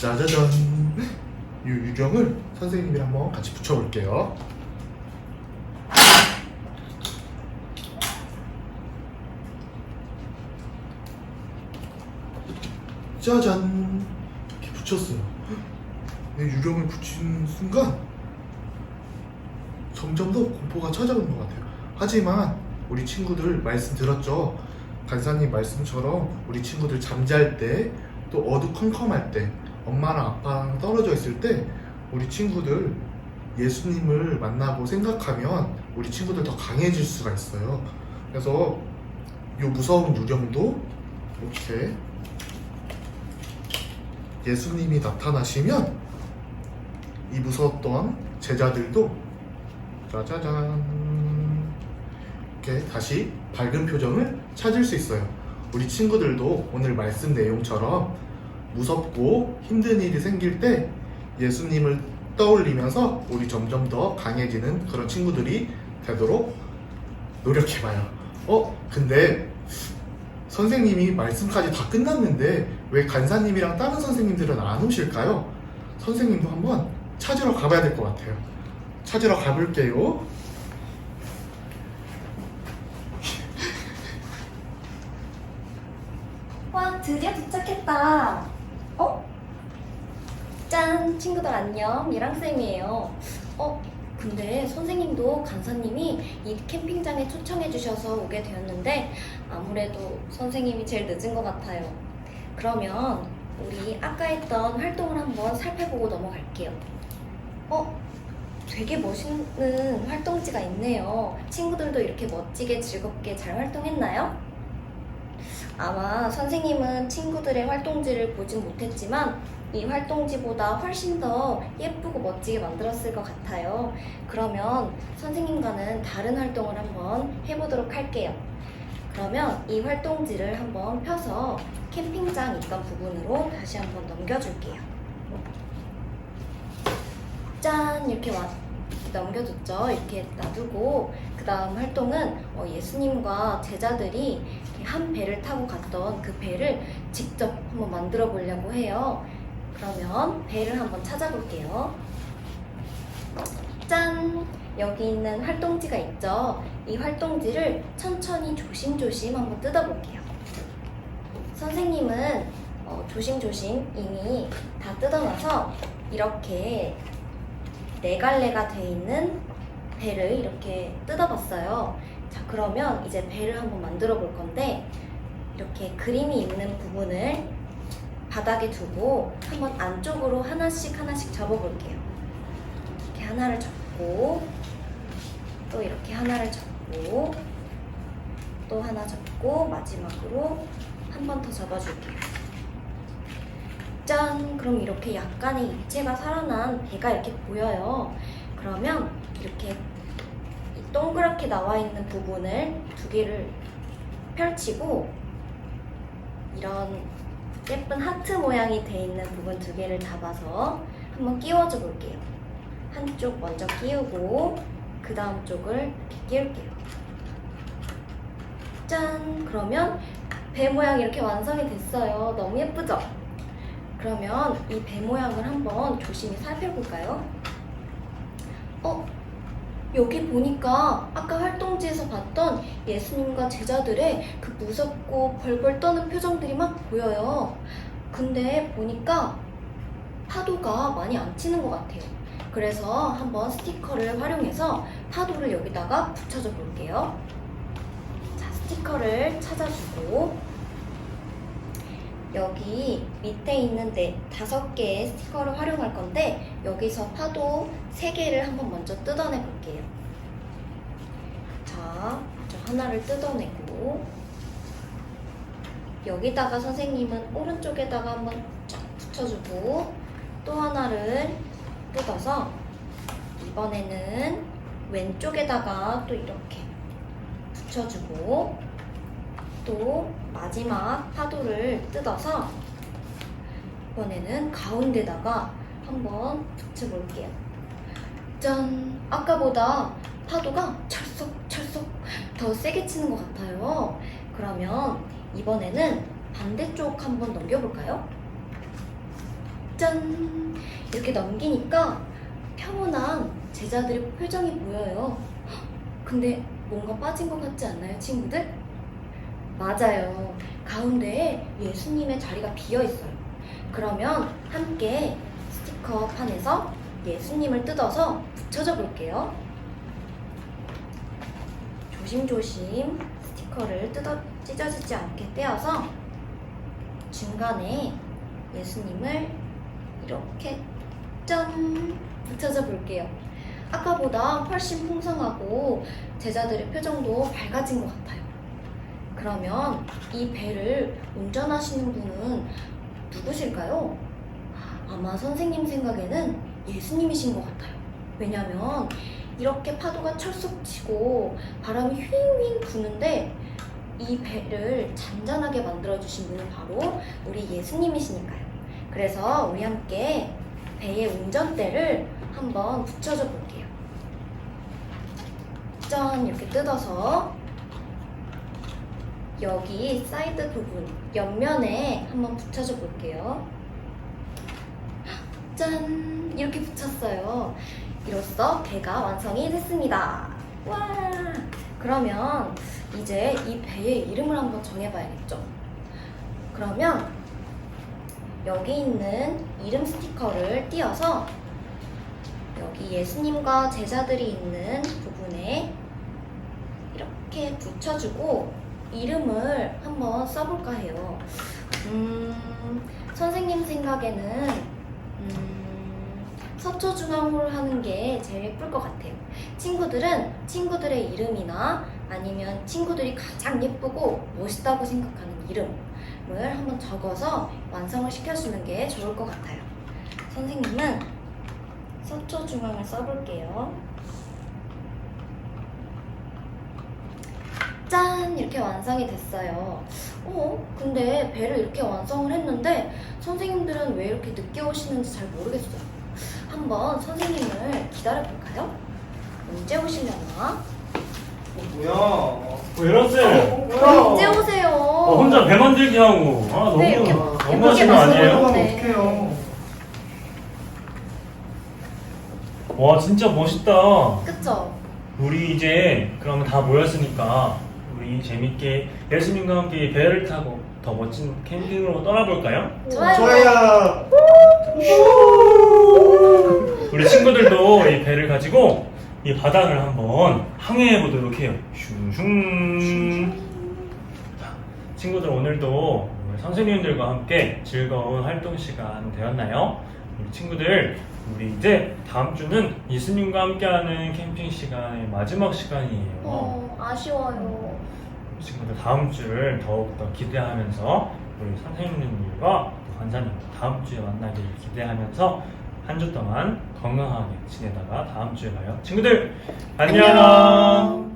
짜자잔. 이 유령을 선생님이랑 한번 같이 붙여볼게요. 짜잔. 이렇게 붙였어요. 이 유령을 붙인 순간 점점 더 공포가 찾아오는 것 같아요. 하지만 우리 친구들 말씀 들었죠? 간사님 말씀처럼 우리 친구들 잠잘 때 또 어두컴컴할 때 엄마랑 아빠랑 떨어져 있을 때 우리 친구들 예수님을 만나고 생각하면 우리 친구들 더 강해질 수가 있어요. 그래서 이 무서운 유령도 이렇게 예수님이 나타나시면 이 무서웠던 제자들도 짜자잔 이렇게 다시 밝은 표정을 찾을 수 있어요. 우리 친구들도 오늘 말씀 내용처럼 무섭고 힘든 일이 생길 때 예수님을 떠올리면서 우리 점점 더 강해지는 그런 친구들이 되도록 노력해봐요. 어? 근데 선생님이 말씀까지 다 끝났는데 왜 간사님이랑 다른 선생님들은 안 오실까요? 선생님도 한번 찾으러 가봐야 될 것 같아요. 찾으러 가볼게요. 와, 드디어 도착했다. 어? 짠! 친구들 안녕. 미랑쌤이에요. 어? 근데 선생님도 간사님이 이 캠핑장에 초청해 주셔서 오게 되었는데 아무래도 선생님이 제일 늦은 것 같아요. 그러면 우리 아까 했던 활동을 한번 살펴보고 넘어갈게요. 어? 되게 멋있는 활동지가 있네요. 친구들도 이렇게 멋지게 즐겁게 잘 활동했나요? 아마 선생님은 친구들의 활동지를 보진 못했지만 이 활동지보다 훨씬 더 예쁘고 멋지게 만들었을 것 같아요. 그러면 선생님과는 다른 활동을 한번 해보도록 할게요. 그러면 이 활동지를 한번 펴서 캠핑장 있던 부분으로 다시 한번 넘겨줄게요. 짠! 이렇게 와, 이렇게 넘겨줬죠? 이렇게 놔두고 그 다음 활동은 어, 예수님과 제자들이 한 배를 타고 갔던 그 배를 직접 한번 만들어 보려고 해요. 그러면 배를 한번 찾아볼게요. 짠! 여기 있는 활동지가 있죠? 이 활동지를 천천히 조심조심 한번 뜯어볼게요. 선생님은 어, 조심조심 이미 다 뜯어놔서 이렇게 네 갈래가 돼 있는 배를 이렇게 뜯어봤어요. 자, 그러면 이제 배를 한번 만들어 볼 건데, 이렇게 그림이 있는 부분을 바닥에 두고 한번 안쪽으로 하나씩 하나씩 접어볼게요. 이렇게 하나를 접고, 또 이렇게 하나를 접고, 또 하나 접고, 마지막으로 한 번 더 접어줄게요. 짠! 그럼 이렇게 약간의 입체가 살아난 배가 이렇게 보여요. 그러면 이렇게 이 동그랗게 나와 있는 부분을 두 개를 펼치고 이런 예쁜 하트 모양이 돼 있는 부분 두 개를 잡아서 한번 끼워줘 볼게요. 한쪽 먼저 끼우고 그 다음 쪽을 이렇게 끼울게요. 짠! 그러면 배 모양이 이렇게 완성이 됐어요. 너무 예쁘죠? 그러면 이 배 모양을 한번 조심히 살펴볼까요? 어? 여기 보니까 아까 활동지에서 봤던 예수님과 제자들의 그 무섭고 벌벌 떠는 표정들이 막 보여요. 근데 보니까 파도가 많이 안 치는 것 같아요. 그래서 한번 스티커를 활용해서 파도를 여기다가 붙여줘 볼게요. 자, 스티커를 찾아주고 여기 밑에 있는 네 다섯 개의 스티커를 활용할 건데 여기서 파도 세 개를 한번 먼저 뜯어내 볼게요. 자, 저 하나를 뜯어내고 여기다가 선생님은 오른쪽에다가 한번 쫙 붙여주고 또 하나를 뜯어서 이번에는 왼쪽에다가 또 이렇게 붙여주고 또 마지막 파도를 뜯어서 이번에는 가운데다가 한번 붙여볼게요. 짠! 아까보다 파도가 철썩 철썩 더 세게 치는 것 같아요. 그러면 이번에는 반대쪽 한번 넘겨볼까요? 짠! 이렇게 넘기니까 평온한 제자들의 표정이 보여요. 헉, 근데 뭔가 빠진 것 같지 않나요, 친구들? 맞아요. 가운데에 예수님의 자리가 비어 있어요. 그러면 함께 스티커 판에서 예수님을 뜯어서 붙여줘 볼게요. 조심조심 스티커를 뜯어 찢어지지 않게 떼어서 중간에 예수님을 이렇게 짠 붙여줘 볼게요. 아까보다 훨씬 풍성하고 제자들의 표정도 밝아진 것 같아요. 그러면 이 배를 운전하시는 분은 누구실까요? 아마 선생님 생각에는 예수님이신 것 같아요. 왜냐면 이렇게 파도가 철썩 치고 바람이 휘잉휘잉 부는데 이 배를 잔잔하게 만들어주신 분은 바로 우리 예수님이시니까요. 그래서 우리 함께 배의 운전대를 한번 붙여줘 볼게요. 짠! 이렇게 뜯어서 여기 사이드 부분, 옆면에 한번 붙여줘 볼게요. 짠! 이렇게 붙였어요. 이로써 배가 완성이 됐습니다. 와! 그러면 이제 이 배의 이름을 한번 정해봐야겠죠? 그러면 여기 있는 이름 스티커를 띄어서 여기 예수님과 제자들이 있는 부분에 이렇게 붙여주고 이름을 한번 써볼까 해요. 음, 선생님 생각에는 음, 서초중앙홀 하는 게 제일 예쁠 것 같아요. 친구들은 친구들의 이름이나 아니면 친구들이 가장 예쁘고 멋있다고 생각하는 이름을 한번 적어서 완성을 시켜주는 게 좋을 것 같아요. 선생님은 서초중앙을 써볼게요. 짠! 이렇게 완성이 됐어요. 어? 근데 배를 이렇게 완성을 했는데 선생님들은 왜 이렇게 늦게 오시는지 잘 모르겠어요. 한번 선생님을 기다려볼까요? 언제 오시려나? 뭐야? 웨러쌤 언제 오세요? 어, 혼자 배 만들기 하고 아 너무 네, 이렇게 너무 예쁘게 하시는 거 아니에요? 그러면 네. 어떡해요? 와 진짜 멋있다 그쵸? 우리 이제 그러면 다 모였으니까 우리 재밌게 예수님과 함께 배를 타고 더 멋진 캠핑으로 떠나볼까요? 좋아요. 좋아요. 우리 친구들도 이 배를 가지고 이 바닥을 한번 항해해 보도록 해요 슝슝 자, 친구들 오늘도 우리 선생님들과 함께 즐거운 활동 시간 되었나요? 우리 친구들 우리 이제 다음 주는 예수님과 함께하는 캠핑 시간의 마지막 시간이에요. 어, 아쉬워요. 친구들 다음 주를 더욱더 기대하면서 우리 선생님들과 관사님 다음 주에 만나기를 기대하면서 한 주 동안 건강하게 지내다가 다음 주에 봐요. 친구들 안녕. 안녕.